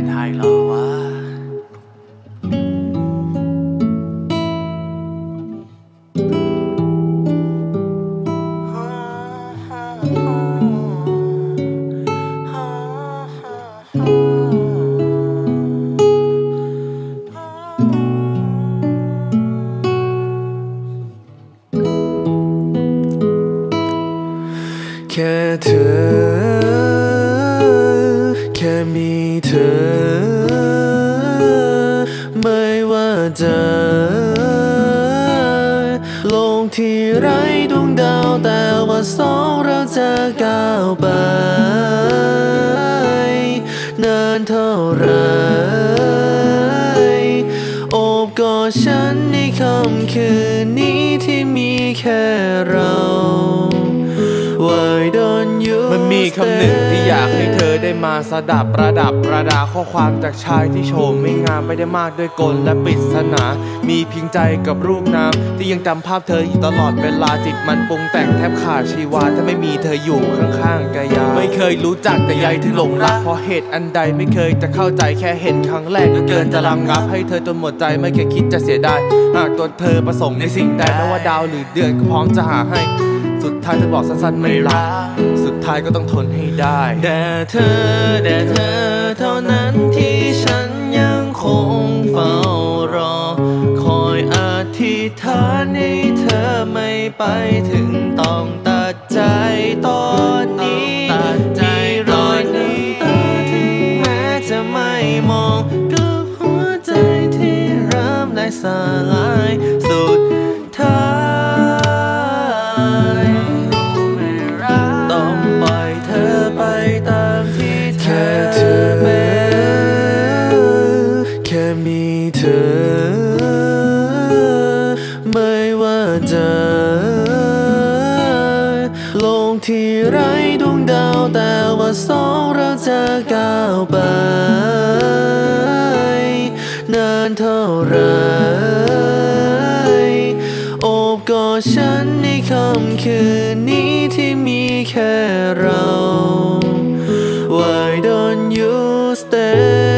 ไม่ได้หรอวะแค่เธอ แค่มีเธอ ไม่ว่าจะลงที่ไรดวงดาวแต่ว่าสองเราจะก้าวไป นานเท่าไรโอบกอดฉันในค่ำคืนนี้ที่มีแค่เรา Why don't you มันมีคำหนึ่งที่อยากให้เธอได้มาสดับประดับประดาข้อความจากชายที่โชมไม่งามไม่ได้มากด้วยกลและปริศนา มีเพียงใจกับรูปน้ำที่ยังจำภาพเธออยู่ตลอดเวลาจิตมันปรุงแต่งแทบขาดชีวาถ้าไม่มีเธออยู่ข้างๆกายา ไม่เคยรู้จักแต่ใยที่หลงรักเพราะเหตุอันใดไม่เคยจะเข้าใจแค่เห็นครั้งแรกก็เกินจะระงับให้เธอจนหมดใจไม่เคยคิดจะเสียดายหากตัวเธอประสงค์ในสิ่งใดไม่ว่าดาวหรือเดือนก็พร้อมจะหาให้ สุดท้ายเธอบอกสั้นๆไม่รักสุด ท้ายก็ต้องทนให้ได้ แต่เธอแต่เธอเท่านั้นที่ฉันยังคงเฝ้ารอ คอยอธิษฐานให้เธอไม่ไปถึงต้องตัดใจตอนนี้มีรอยน้ำตาที่แม้จะไม่มองกับหัวใจที่เริ่มได้สลาย จอลงที่ไรดวงดาวแต่ว่าสองเราจะก้าวไป นานเท่าไรอบกอดฉันในค่ำคืนนี้ที่มีแค่เรา Why don't you stay